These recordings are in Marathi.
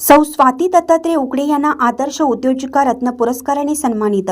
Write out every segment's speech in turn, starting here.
सौ स्वाती दत्तात्रय उकडे यांना आदर्श उद्योजिका रत्न पुरस्काराने सन्मानित.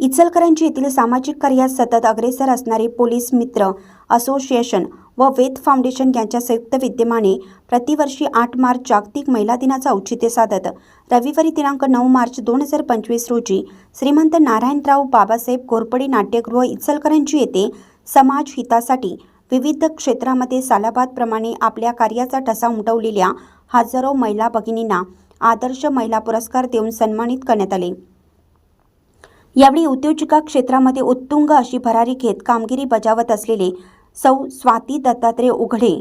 इचलकरंजी येथील सामाजिक कार्यात सतत अग्रेसर असणारे पोलीस मित्र असोसिएशन व वेद फाउंडेशन यांच्या संयुक्त विद्यमाने प्रतिवर्षी आठ मार्च जागतिक महिला दिनाचं औचित्य साधत रविवारी दिनांक नऊ मार्च दोन हजार पंचवीस रोजी श्रीमंत नारायणराव बाबासाहेब घोरपडे नाट्यगृह इचलकरंजी येथे समाज हितासाठी विविध क्षेत्रामध्ये सालाबादप्रमाणे आपल्या कार्याचा ठसा उमटवलेल्या हजारो महिला भगिनींना आदर्श महिला पुरस्कार देऊन सन्मानित करण्यात आले. यावेळी उद्योजिका क्षेत्रामध्ये उत्तुंग अशी भरारी घेत कामगिरी बजावत असलेले सौ स्वाती दत्तात्रय उघडे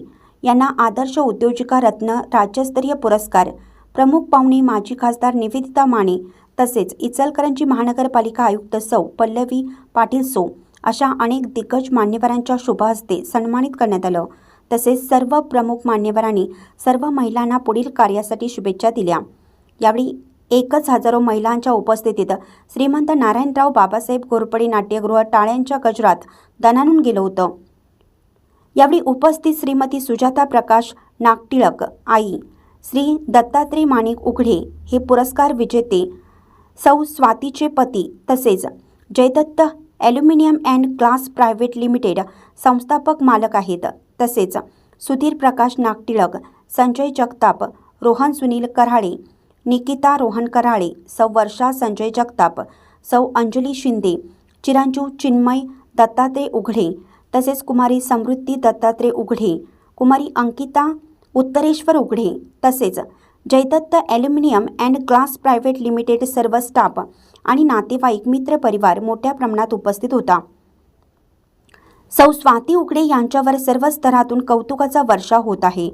यांना आदर्श उद्योजिका रत्न राज्यस्तरीय पुरस्कार प्रमुख पाहुणे माजी खासदार निवेदिता माने तसेच इचलकरंजी महानगरपालिका आयुक्त सौ पल्लवी पाटील सो अशा अनेक दिग्गज मान्यवरांच्या शुभ हस्ते सन्मानित करण्यात आलं. तसेच सर्व प्रमुख मान्यवरांनी सर्व महिलांना पुढील कार्यासाठी शुभेच्छा दिल्या. यावेळी एकच हजारो महिलांच्या उपस्थितीत श्रीमंत नारायणराव बाबासाहेब घोरपडे नाट्यगृह टाळ्यांच्या गजरात दणानून गेलं होतं. यावेळी उपस्थित श्रीमती सुजाता प्रकाश नागटिळक आई श्री दत्तात्रय माणिक उघडे हे पुरस्कार विजेते सौ स्वातीचे पती तसेच Jaydatta aluminium and glass private limited संस्थापक मालक आहेत. तसेच सुधीर प्रकाश नागटिळक संजय जगताप रोहन सुनील कराळे निकिता रोहन कराळे सौ वर्षा संजय जगताप सौ अंजली शिंदे चिरंजीव चिन्मय दत्तात्रय उघडे तसेच कुमारी समृद्धी दत्तात्रय उघडे कुमारी अंकिता उत्तरेश्वर उघडे तसेच Jaydatta aluminium and glass private limited सर्व स्टाफ आणि नातेवाईक मित्र परिवार मोठ्या प्रमाणात उपस्थित होता. सौ स्वाती उकडे यांच्यावर सर्व स्तरातून कौतुकाचा वर्षा होत आहे.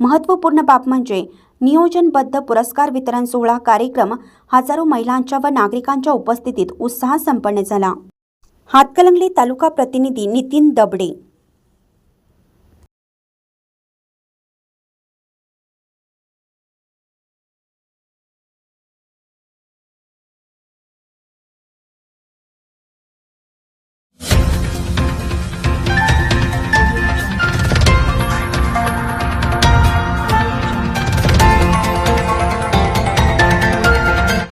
महत्त्वपूर्ण बाब म्हणजे नियोजनबद्ध पुरस्कार वितरण सोहळा कार्यक्रम हजारो महिलांच्या व नागरिकांच्या उपस्थितीत उत्साहात संपन्न झाला. हातकलंगली तालुका प्रतिनिधी नितीन दबडे